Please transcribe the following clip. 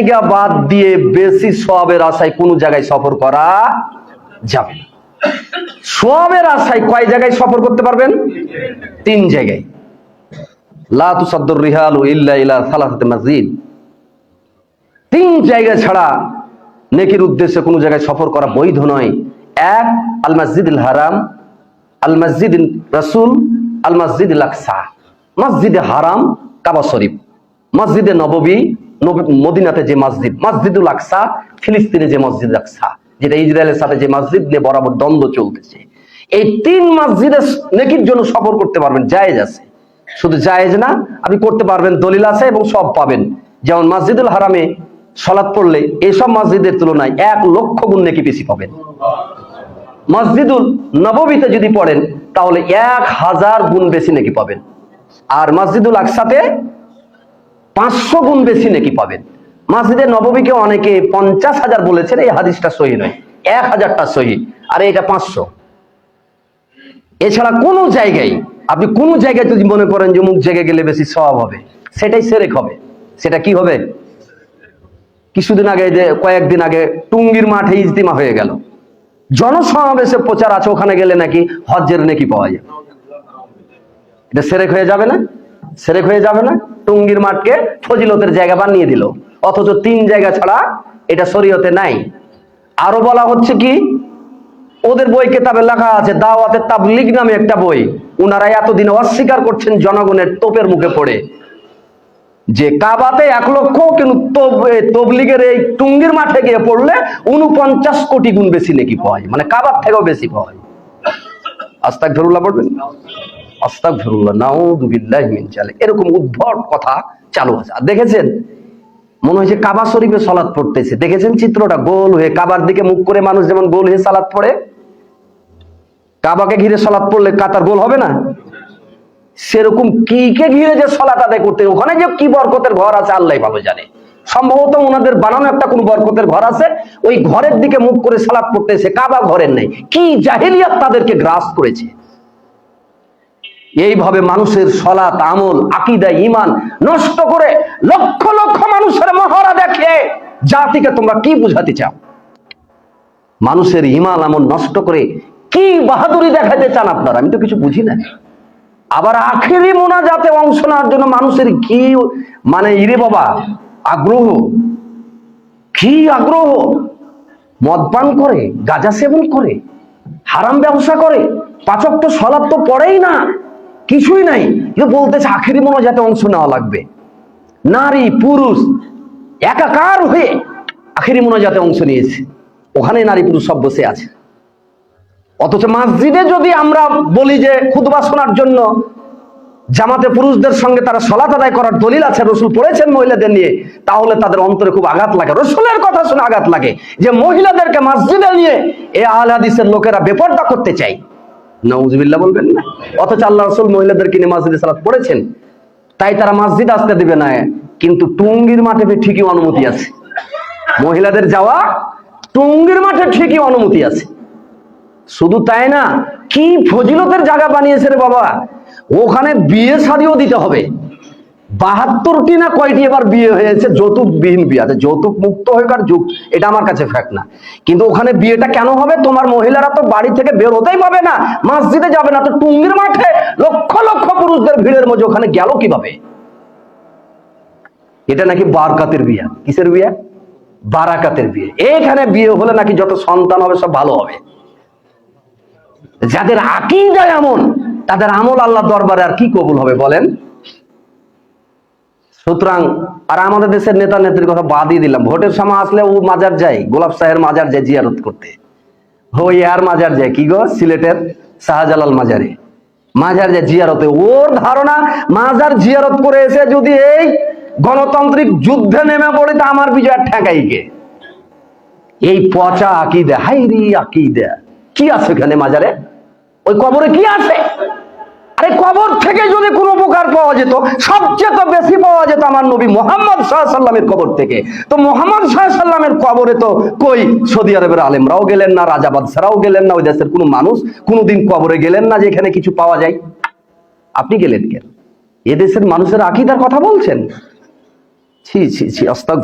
জায়গা বাদ দিয়ে বেশি সবের আশায় কোনো জায়গায় সফর করা যাবে না। সবের আশায় কয় জায়গায় সফর করতে পারবেন? তিন জায়গায়। মসজিদ। তিন জায়গা ছাড়া নেকির উদ্দেশ্যে কোনো জায়গায় সফর করা বৈধ নয়। এক, আল মসজিদুল হারাম, আল মসজিদ রসুল, আল মসজিদ আকসা। মসজিদে হারাম, কাবা শরীফ। মসজিদে নববী নবী- মদিনাতে যে মসজিদ, মসজিদুল আকসা, ফিলিস্তিনে যে মসজিদ আকসা, যেটা ইসরায়েলের সাথে যে মসজিদ নিয়ে বরাবর দ্বন্দ্ব চলতেছে। এই তিন মসজিদে নেকির জন্য সফর করতে পারবেন, জায়েজ আছে। শুধু জায়েজ না, আপনি করতে পারবেন, দলিল আছে এবং সব পাবেন। যেমন মসজিদুল হারামে সলাৎ পড়লে এইসব মসজিদের তুলনায় এক লক্ষ গুণ নেকি বেশি পাবেন। মসজিদুল নববীতে যদি পড়েন, তাহলে এক হাজার গুণ বেশি নাকি পাবেন। আর মসজিদুল আকসাতে পাঁচশো গুণ বেশি নাকি পাবেন? মসজিদে নববীকে অনেকে পঞ্চাশ হাজার বলেছেন, এই হাদিসটা সহি নয়, এক হাজারটা সহি। আর এটা পাঁচশো। এছাড়া কোনো জায়গায়, আপনি কোন জায়গায় যদি মনে করেন যে মুখ জায়গায় গেলে বেশি স্বভাব হবে, সেটাই সেরেক হবে। সেটা কি হবে? কিছুদিন আগে যে কয়েকদিন আগে টুঙ্গির মাঠে ইজতিমা হয়ে গেল। জনসমাবেশে প্রচার আছে, ওখানে গেলে নাকি হজ্জের নাকি পাওয়া যায়। এটা সেরেক হয়ে যাবে না? সেরেক হয়ে যাবে না? টুঙ্গির মাঠকে ফজিলতের জায়গা বানিয়ে দিল। অথচ তিন জায়গা ছাড়া এটা শরীয়তে নাই। আরও বলা হচ্ছে কি, ওদের বই কেতাবে লেখা আছে দাওয়াতের তাবলিগ নামে একটা বই। উনারা এতদিন অস্বীকার করছেন জনগণের তোপের মুখে পড়ে। যে কাবাতে এক লক্ষ কিন্তু তবলিগের এই টুঙ্গির মাঠে গিয়ে পড়লে উনপঞ্চাশ কোটি গুণ বেশি নাকি যায় মানে কাবার থেকেও বেশি যায় আস্তাক ফেরুল্লাহ পড়বেন? এরকম উদ্ভট কথা চালু আছে আর দেখেছেন? মনে হয়েছে কাবা শরীফে সালাত পড়তেছে। দেখেছেন চিত্রটা? গোল হয়ে কাবার দিকে মুখ করে মানুষ যেমন গোল হয়ে সালাত পড়ে, কাবাকে ঘিরে সালাত পড়লে কাতার গোল হবে না? সেরকম কি কে ঘিরে যে সলাত আদায় করতে ওখানে যে কি বরকতের ঘর আছে, আল্লাহ ভালো জানে। সম্ভবত ওনাদের বানানো একটা কোন বরকতের ঘর আছে, ওই ঘরের দিকে মুখ করে সালাত পড়তেছে, কাবা ঘরের নেই। কি জাহিলিয়াত তাদেরকে গ্রাস করেছে? এইভাবে মানুষের সলাত আমল, আকিদা ইমান নষ্ট করে লক্ষ লক্ষ মানুষের মহড়া দেখে জাতিকে তোমরা কি বুঝাতে চাও? মানুষের ইমান আমল নষ্ট করে কি বাহাদুরি দেখাতে চান আপনারা? আমি তো কিছু বুঝি না। আবার আখেরি মোনাজাতে অংশ নেওয়ার জন্য মানুষের কি মানে ইরে বাবা, আগ্রহ? কি আগ্রহ? মদ পান করে, গাঁজা সেবন করে, হারাম ব্যবসা করে, পাচক তো সলাপ তো পড়েই না। কিছুই নাই। কিন্তু বলতেছে আখেরি মোনাজাতে অংশ নেওয়া লাগবে। নারী, পুরুষ, একাকার হয়ে আখেরি মোনাজাতে অংশ নিয়েছে। ওখানে নারী, পুরুষ সব বসে আছে। অথচ মসজিদে যদি আমরা বলি যে খুদবা শোনার জন্য জামাতে পুরুষদের সঙ্গে তারা সলাত আদায় করার দলিল আছে, রসুল পড়েছেন মহিলাদের নিয়ে, তাহলে তাদের অন্তরে খুব আঘাত লাগে। রসুলের কথা শুনে আঘাত লাগে যে মহিলাদেরকে মসজিদে নিয়ে এ আল হাদিসের লোকেরা বেপর্দা করতে চাই নউজবিল্লা বলবেন না। অথচ আল্লাহ রসুল মহিলাদেরকে নিয়ে মসজিদে সালাত পড়েছেন? তাই তারা মসজিদ আসতে দিবে না। কিন্তু টুঙ্গির মাঠে ঠিকই অনুমতি আছে। মহিলাদের যাওয়া টুঙ্গির মাঠে ঠিকই অনুমতি আছে। শুধু তাই না, কি ফজিলতের জায়গা বানিয়েছে রে বাবা? ওখানে বিয়ে শাদিও দিতে হবে। বাহাত্তরটি না কয়টি এবার বিয়ে হয়েছে? যৌতুকবিহীন বিয়ে। আছে যৌতুক মুক্ত হয়েকার যুগ এটা আমার কাছে ফ্যাক্ট না। কিন্তু ওখানে বিয়েটা কেন হবে? তোমার মহিলারা তো বাড়ি থেকে বের হতেই পাবে না, মসজিদে যাবে না, তো টুঙ্গির মাঠে লক্ষ লক্ষ পুরুষদের ভিড়ের মধ্যে ওখানে গেল কীভাবে? এটা নাকি বারকাতের বিয়া। কিসের বিয়ে? বারাকাতের বিয়ে। এইখানে বিয়ে হলে নাকি যত সন্তান হবে, সব ভালো হবে। যাদের আকিদা এমন, তাদের আমল আল্লাহ দরবারে আর কি কবুল হবে বলেন? সুতরাং আর আমাদের দেশের নেতা নেত্রীর কথা বাদই দিলাম। ভোটের সময় আসলে ও মাজার যায়, গোলাপ সাহের মাজার যায় জিয়ারত করতে। ওই আর মাজার যায় কি গো? সিলেটের শাহজালাল মাজারে। মাজার যায় জিয়ারতে। ওর ধারণা, মাজার জিয়ারত করে এসে যদি এই গণতান্ত্রিক যুদ্ধে নেমে পড়ে, তা আমার বিজয় ঠেকাইকে এই পচা আকিদা, হাইরি আকিদা। কি আছে এখানে মাজারে? ওই কবরে কি আছে? আরে কবর থেকে যদি কোনো উপকার পাওয়া যেত, সবচেয়ে তো বেশি পাওয়া যেত আমার নবী মোহাম্মদ সাল্লামের কবর থেকে। তো মোহাম্মদ সাল্লামের কবরে তো কই? সৌদি আরবের আলেমরাও গেলেন না, রাজা বাদশারাও গেলেন না, ওই দেশের কোনো মানুষ কোনোদিন কবরে গেলেন না যে এখানে কিছু পাওয়া যায়। আপনি গেলেন কেন? এদেশের মানুষের আকিদার কথা বলছেন। ছি ছি ছি অস্তাক